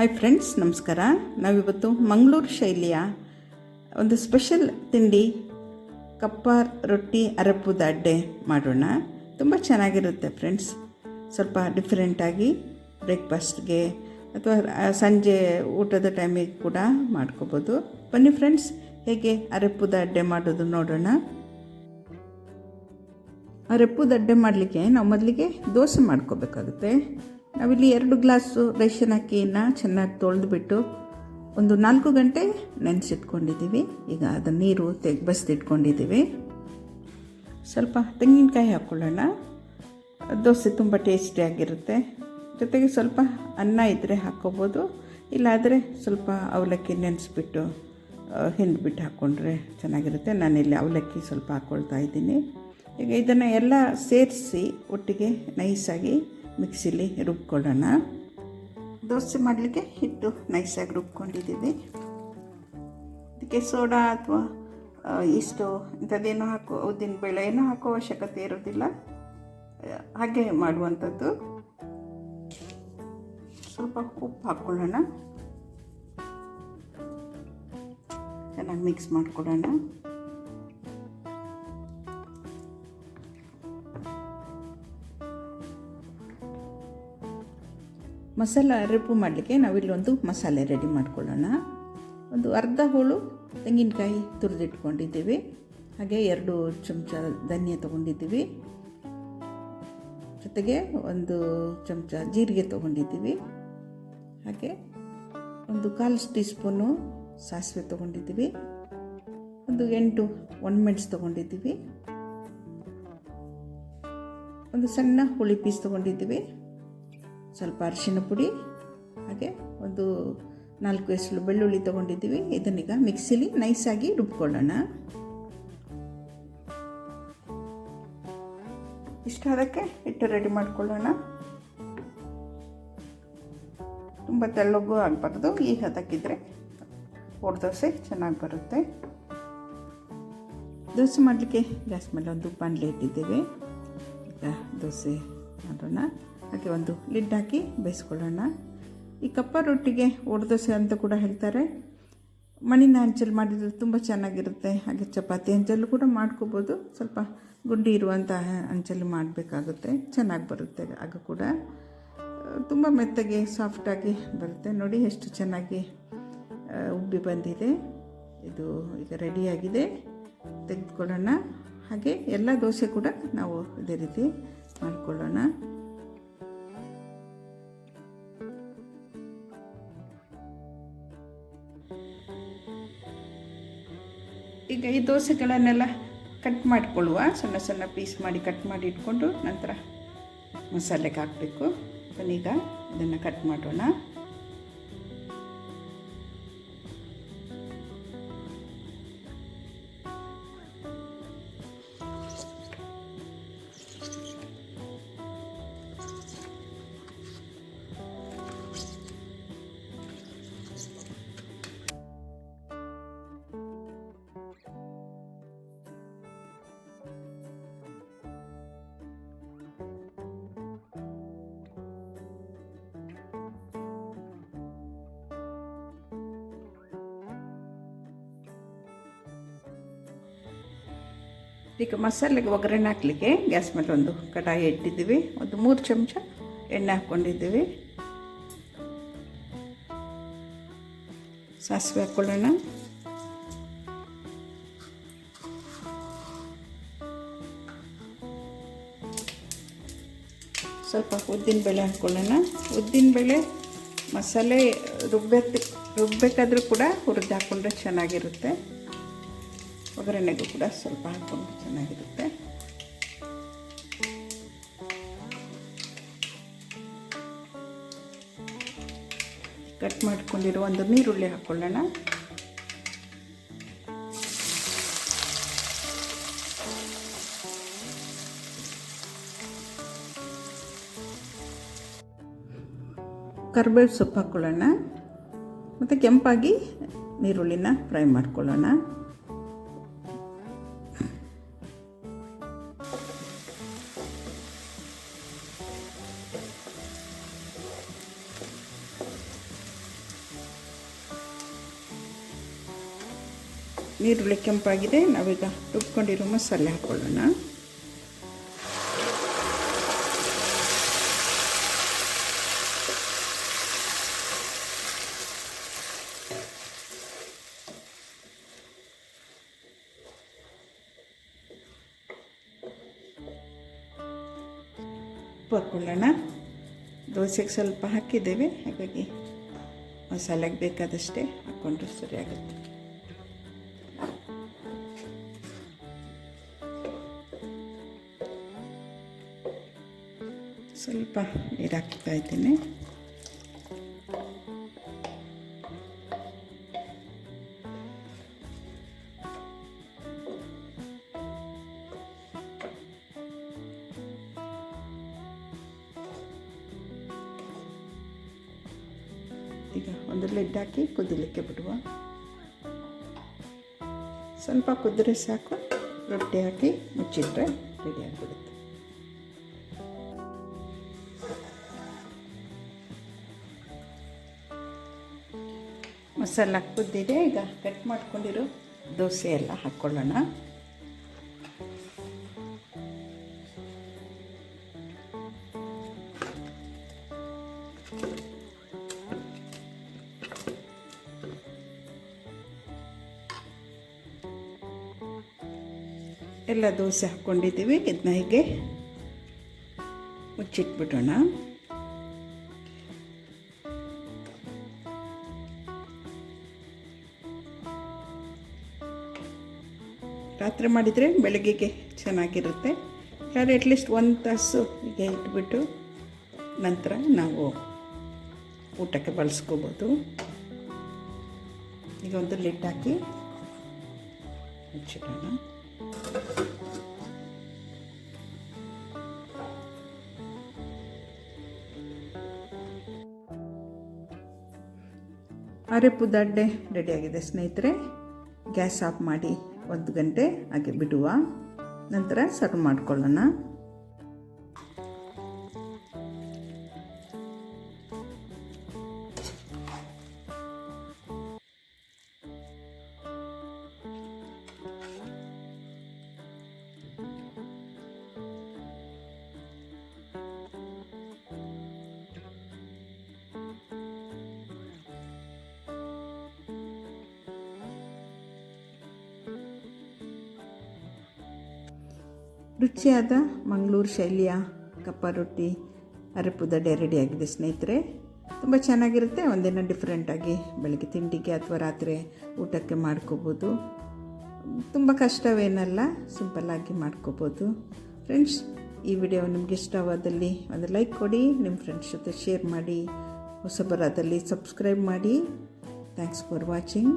Hi friends ನಮಸ್ಕಾರ. ನಾವಿವತ್ತು ಮಂಗಳೂರು ಶೈಲಿಯ ಒಂದು ಸ್ಪೆಷಲ್ ತಿಂಡಿ ಕಪ್ಪ ರೊಟ್ಟಿ ಅರಪ್ಪುದ ಅಡ್ಡೆ ಮಾಡೋಣ. ತುಂಬ ಚೆನ್ನಾಗಿರುತ್ತೆ ಫ್ರೆಂಡ್ಸ್ ಸ್ವಲ್ಪ ಡಿಫ್ರೆಂಟಾಗಿ ಬ್ರೇಕ್ಫಾಸ್ಟ್ಗೆ ಅಥವಾ ಸಂಜೆ ಊಟದ ಟೈಮಿಗೆ ಕೂಡ ಮಾಡ್ಕೋಬೋದು. ಬನ್ನಿ ಫ್ರೆಂಡ್ಸ್ ಹೇಗೆ ಅರೆಪ್ಪುದ ಅಡ್ಡೆ ಮಾಡೋದು ನೋಡೋಣ. ಅರೆಪ್ಪುದ ಅಡ್ಡೆ ಮಾಡಲಿಕ್ಕೆ ನಾವು ಮೊದಲಿಗೆ ದೋಸೆ ಮಾಡ್ಕೋಬೇಕಾಗುತ್ತೆ. ನಾವಿಲ್ಲಿ ಎರಡು ಗ್ಲಾಸು ರೇಷನ್ ಅಕ್ಕಿಯನ್ನು ಚೆನ್ನಾಗಿ ತೊಳೆದುಬಿಟ್ಟು ಒಂದು ನಾಲ್ಕು ಗಂಟೆ ನೆನೆಸಿಟ್ಕೊಂಡಿದ್ದೀವಿ. ಈಗ ಅದು ನೀರು ತೆಗೆ, ಬಸ್ದಿಟ್ಕೊಂಡಿದ್ದೀವಿ. ಸ್ವಲ್ಪ ತೆಂಗಿನಕಾಯಿ ಹಾಕ್ಕೊಳ್ಳೋಣ ದೋಸೆ ತುಂಬ ಟೇಸ್ಟಿಯಾಗಿರುತ್ತೆ ಜೊತೆಗೆ ಸ್ವಲ್ಪ ಅನ್ನ ಇದ್ದರೆ ಹಾಕ್ಕೋಬೋದು ಇಲ್ಲಾದರೆ ಸ್ವಲ್ಪ ಅವಲಕ್ಕಿ ನೆನೆಸ್ಬಿಟ್ಟು ಹಿಂಡ್ಬಿಟ್ಟು ಹಾಕ್ಕೊಂಡ್ರೆ ಚೆನ್ನಾಗಿರುತ್ತೆ. ನಾನಿಲ್ಲಿ ಅವಲಕ್ಕಿ ಸ್ವಲ್ಪ ಹಾಕ್ಕೊಳ್ತಾ ಇದ್ದೀನಿ. ಈಗ ಇದನ್ನು ಎಲ್ಲ ಸೇರಿಸಿ ಒಟ್ಟಿಗೆ ನೈಸಾಗಿ ಮಿಕ್ಸಿಲಿ ರುಬ್ಕೊಳ್ಳೋಣ. ದೋಸೆ ಮಾಡಲಿಕ್ಕೆ ಹಿಟ್ಟು ನೈಸಾಗಿ ರುಬ್ಕೊಂಡಿದ್ದೀವಿ. ಅದಕ್ಕೆ ಸೋಡಾ ಅಥವಾ ಇಷ್ಟು ಇಂಥದ್ದೇನು ಹಾಕೋ, ಉದ್ದಿನ ಬೇಳೆ ಏನೂ ಹಾಕೋ ಅವಶ್ಯಕತೆ ಇರೋದಿಲ್ಲ. ಹಾಗೆ ಮಾಡುವಂಥದ್ದು. ಸ್ವಲ್ಪ ಉಪ್ಪು ಹಾಕ್ಕೊಳ್ಳೋಣ. ಚೆನ್ನಾಗಿ ಮಿಕ್ಸ್ ಮಾಡ್ಕೊಳ್ಳೋಣ. ಮಸಾಲ ರೆಪ್ಪು ಮಾಡಲಿಕ್ಕೆ ನಾವಿಲ್ಲೊಂದು ಮಸಾಲೆ ರೆಡಿ ಮಾಡ್ಕೊಳ್ಳೋಣ. ಒಂದು ಅರ್ಧ ಹೋಳು ತೆಂಗಿನಕಾಯಿ ತುರಿದಿಟ್ಕೊಂಡಿದ್ದೀವಿ. ಹಾಗೆ ಎರಡು ಚಮಚ ಧನ್ಯ ತೊಗೊಂಡಿದ್ದೀವಿ. ಜೊತೆಗೆ ಒಂದು ಚಮಚ ಜೀರಿಗೆ ತೊಗೊಂಡಿದ್ದೀವಿ. ಹಾಗೆ ಒಂದು ಕಾಲು ಟೀ ಸ್ಪೂನು ಸಾಸಿವೆ ತೊಗೊಂಡಿದ್ದೀವಿ. ಒಂದು ಎಂಟು ಒಣಮೆಣಸು ತೊಗೊಂಡಿದ್ದೀವಿ. ಒಂದು ಸಣ್ಣ ಹುಳಿ ಪೀಸ್ ತೊಗೊಂಡಿದ್ದೀವಿ. ಸ್ವಲ್ಪ ಅರಿಶಿನ ಪುಡಿ, ಹಾಗೆ ಒಂದು ನಾಲ್ಕು ಎಸಳು ಬೆಳ್ಳುಳ್ಳಿ ತೊಗೊಂಡಿದ್ದೀವಿ. ಇದನ್ನೀಗ ಮಿಕ್ಸಿಲಿ ನೈಸಾಗಿ ರುಬ್ಕೊಳ್ಳೋಣ. ಇಷ್ಟು ಅದಕ್ಕೆ ಹಿಟ್ಟು ರೆಡಿ ಮಾಡ್ಕೊಳ್ಳೋಣ. ತುಂಬ ತೆಳ್ಳಗೂ ಆಗಬಾರ್ದು. ಈ ಹದಕ್ಕಿದ್ರೆ ದೋಸೆ ಚೆನ್ನಾಗಿ ಬರುತ್ತೆ. ದೋಸೆ ಮಾಡಲಿಕ್ಕೆ ಗ್ಯಾಸ್ ಮೇಲೆ ಒಂದು ಬಾಣಲೆ ಇಟ್ಟಿದ್ದೇವೆ ಈಗ ದೋಸೆ ಮಾಡೋಣ. ಹಾಗೆ ಒಂದು ಲಿಡ್ ಹಾಕಿ ಬೇಯಿಸ್ಕೊಳ್ಳೋಣ. ಈ ಕಪ್ಪ ರೊಟ್ಟಿಗೆ ಒಡೆದೋಸೆ ಅಂತ ಕೂಡ ಹೇಳ್ತಾರೆ. ಮಣ್ಣಿನ ಹಂಚಲ್ಲಿ ಮಾಡಿದರೆ ತುಂಬ ಚೆನ್ನಾಗಿರುತ್ತೆ. ಹಾಗೆ ಚಪಾತಿ ಹಂಚಲ್ಲೂ ಕೂಡ ಮಾಡ್ಕೋಬೋದು. ಸ್ವಲ್ಪ ಗುಂಡಿ ಇರುವಂಥ ಹಂಚಲ್ಲಿ ಮಾಡಬೇಕಾಗುತ್ತೆ. ಚೆನ್ನಾಗಿ ಬರುತ್ತೆ ಆಗ ಕೂಡ. ತುಂಬ ಮೆತ್ತಗೆ ಸಾಫ್ಟಾಗಿ ಬರುತ್ತೆ. ನೋಡಿ ಎಷ್ಟು ಚೆನ್ನಾಗಿ ಉಬ್ಬಿ ಬಂದಿದೆ. ಇದು ಈಗ ರೆಡಿಯಾಗಿದೆ ತೆಗೆದುಕೊಳ್ಳೋಣ. ಹಾಗೆ ಎಲ್ಲ ದೋಸೆ ಕೂಡ ನಾವು ಇದೇ ರೀತಿ ಮಾಡಿಕೊಳ್ಳೋಣ. ದೋಸೆಗಳನ್ನೆಲ್ಲ ಕಟ್ ಮಾಡಿಕೊಳ್ಳುವ. ಸಣ್ಣ ಸಣ್ಣ ಪೀಸ್ ಮಾಡಿ ಕಟ್ ಮಾಡಿ ಇಟ್ಕೊಂಡು ನಂತರ ಮಸಾಲೆಗೆ ಹಾಕಬೇಕು. ಈಗ ಇದನ್ನು ಕಟ್ ಮಾಡೋಣ. ಈಗ ಮಸಾಲೆಗೆ ಒಗ್ಗರಣೆ ಹಾಕ್ಲಿಕ್ಕೆ ಗ್ಯಾಸ್ ಮೇಲೆ ಒಂದು ಕಡಾಯಿ ಇಟ್ಟಿದ್ದೀವಿ. ಒಂದು ಮೂರು ಚಮಚ ಎಣ್ಣೆ ಹಾಕ್ಕೊಂಡಿದ್ದೀವಿ. ಸಾಸಿವೆ ಹಾಕ್ಕೊಳ್ಳೋಣ ಸ್ವಲ್ಪ ಉದ್ದಿನಬೇಳೆ ಹಾಕ್ಕೊಳ್ಳೋಣ ಉದ್ದಿನಬೇಳೆ ಮಸಾಲೆ ರುಬ್ಬೆ ರುಬ್ಬಬೇಕಾದ್ರೂ ಕೂಡ ಹುರಿದು ಹಾಕ್ಕೊಂಡ್ರೆ ಚೆನ್ನಾಗಿರುತ್ತೆ. ಒಗ್ಗರಣೆಗೂ ಕೂಡ ಸ್ವಲ್ಪ ಹಾಕ್ಕೊಂಡು ಚೆನ್ನಾಗಿರುತ್ತೆ. ಕಟ್ ಮಾಡ್ಕೊಂಡಿರೋ ಒಂದು ನೀರುಳ್ಳಿ ಹಾಕ್ಕೊಳ್ಳೋಣ ಕರ್ಬೇವು ಸೊಪ್ಪು ಹಾಕ್ಕೊಳ್ಳೋಣ ಮತ್ತು ಕೆಂಪಾಗಿ ನೀರುಳ್ಳಿನ ಫ್ರೈ ಮಾಡ್ಕೊಳ್ಳೋಣ. ನೀರುಳ್ಳಿ ಕೆಂಪಾಗಿದೆ. ನಾವೀಗ ರುಬ್ಕೊಂಡಿರೋ ಮಸಾಲೆ ಹಾಕ್ಕೊಳ್ಳೋಣ ಉಪ್ಪು ಹಾಕ್ಕೊಳ್ಳೋಣ ದೋಸೆಗೆ ಸ್ವಲ್ಪ ಹಾಕಿದ್ದೇವೆ. ಹಾಗಾಗಿ ಮಸಾಲೆಗೆ ಬೇಕಾದಷ್ಟೇ ಹಾಕ್ಕೊಂಡ್ರೆ ಸರಿಯಾಗುತ್ತೆ. ಸ್ವಲ್ಪ ನೀರು ಹಾಕ್ತಾ ಇದ್ದೀನಿ. ಈಗ ಒಂದು ಲಿಡ್ ಹಾಕಿ ಕುದಿಲಿಕ್ಕೆ ಬಿಡುವ. ಸ್ವಲ್ಪ ಕುದ್ರೆ ಸಾಕು, ರೊಟ್ಟಿ ಹಾಕಿ ಮುಚ್ಚಿಟ್ರೆ ರೆಡಿ ಆಗಿಬಿಡುತ್ತೆ. ಮಸಾಲ ಕುದ್ದಿದೆ ಈಗ ಕಟ್ ಮಾಡ್ಕೊಂಡಿರೋ ದೋಸೆ ಎಲ್ಲ ಹಾಕ್ಕೊಳ್ಳೋಣ ಎಲ್ಲ ದೋಸೆ ಹಾಕ್ಕೊಂಡಿದ್ದೀವಿ ಇದನ್ನ ಹೀಗೆ ಮುಚ್ಚಿಟ್ಬಿಡೋಣ. ರಾತ್ರಿ ಮಾಡಿದರೆ ಬೆಳಗ್ಗೆಗೆ ಚೆನ್ನಾಗಿರುತ್ತೆ. ಯಾರು ಅಟ್ಲೀಸ್ಟ್ ಒಂದು ತಾಸು ಹೀಗೆ ಇಟ್ಬಿಟ್ಟು ನಂತರ ನಾವು ಊಟಕ್ಕೆ ಬಳಸ್ಕೋಬೋದು. ಈಗ ಒಂದು ಲಿಡ್ ಹಾಕಿ ಮುಚ್ಚಿಡೋಣ. ಅರೆ ಪುದಡ್ಡೆ ರೆಡಿಯಾಗಿದೆ ಸ್ನೇಹಿತರೆ. ಗ್ಯಾಸ್ ಆಫ್ ಮಾಡಿ. ಒಂದು ಗಂಟೆ ಹಾಗೆ ಬಿಡುವ. ನಂತರ ಸರ್ವ್ ಮಾಡ್ಕೊಳ್ಳೋಣ. ರುಚಿಯಾದ ಮಂಗಳೂರು ಶೈಲಿಯ ಕಪ್ಪ ರೊಟ್ಟಿ ಅರೆಪುದಡ್ಡೆ ರೆಡಿಯಾಗಿದೆ ಸ್ನೇಹಿತರೆ. ತುಂಬ ಚೆನ್ನಾಗಿರುತ್ತೆ, ಒಂದಿನ ಡಿಫ್ರೆಂಟಾಗಿ ಬೆಳಗ್ಗೆ ತಿಂಡಿಗೆ ಅಥವಾ ರಾತ್ರಿ ಊಟಕ್ಕೆ ಮಾಡ್ಕೋಬೋದು. ತುಂಬ ಕಷ್ಟವೇನಲ್ಲ ಸಿಂಪಲ್ಲಾಗಿ ಮಾಡ್ಕೋಬೋದು. ಫ್ರೆಂಡ್ಸ್ ಈ ವಿಡಿಯೋ ನಿಮ್ಗೆ ಇಷ್ಟವಾದಲ್ಲಿ ಒಂದು ಲೈಕ್ ಕೊಡಿ ನಿಮ್ಮ ಫ್ರೆಂಡ್ಸ್ ಜೊತೆ ಶೇರ್ ಮಾಡಿ, ಹೊಸಬರಾದಲ್ಲಿ ಸಬ್ಸ್ಕ್ರೈಬ್ ಮಾಡಿ. Thanks for watching